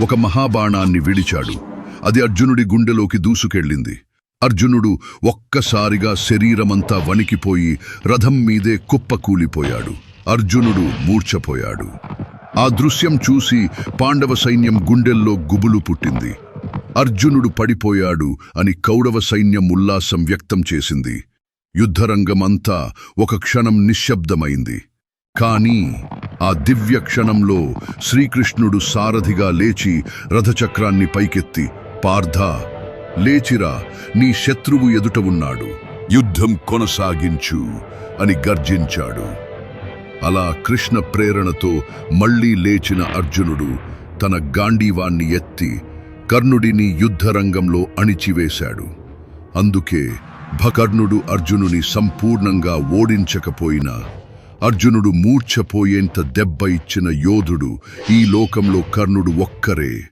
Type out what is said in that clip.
ఒక మహాబాణాన్ని విడిచాడు. అది అర్జునుడి గుండెలోకి దూసుకెళ్ళింది. అర్జునుడు ఒక్కసారిగా శరీరమంతా వణికిపోయి రథం మీదే కుప్పకూలిపోయాడు అర్జునుడు మూర్ఛపోయాడు. ఆ దృశ్యం చూసి పాండవ సైన్యం గుండెల్లో గుబులు పుట్టింది. అర్జునుడు పడిపోయాడు అని కౌరవ సైన్యం ఉల్లాసం వ్యక్తం చేసింది. యుద్ధరంగమంతా ఒక క్షణం నిశ్శబ్దమైంది. కానీ ఆ దివ్య క్షణంలో శ్రీకృష్ణుడు సారథిగా లేచి రథచక్రాన్ని పైకెత్తి పార్థ లేచిరా నీ శత్రువు ఎదుట ఉన్నాడు. యుద్ధం కొనసాగించు అని గర్జించాడు. అలా కృష్ణ ప్రేరణతో మళ్ళీ లేచిన అర్జునుడు తన గాంధీవాన్ని ఎత్తి కర్ణుడిని యుద్ధరంగంలో అణిచివేశాడు. అందుకే భకర్ణుడు అర్జునుని సంపూర్ణంగా ఓడించకపోయినా అర్జునుడు మూర్ఛపోయేంత దెబ్బ ఇచ్చిన యోధుడు ఈ లోకంలో కర్ణుడు ఒక్కరే.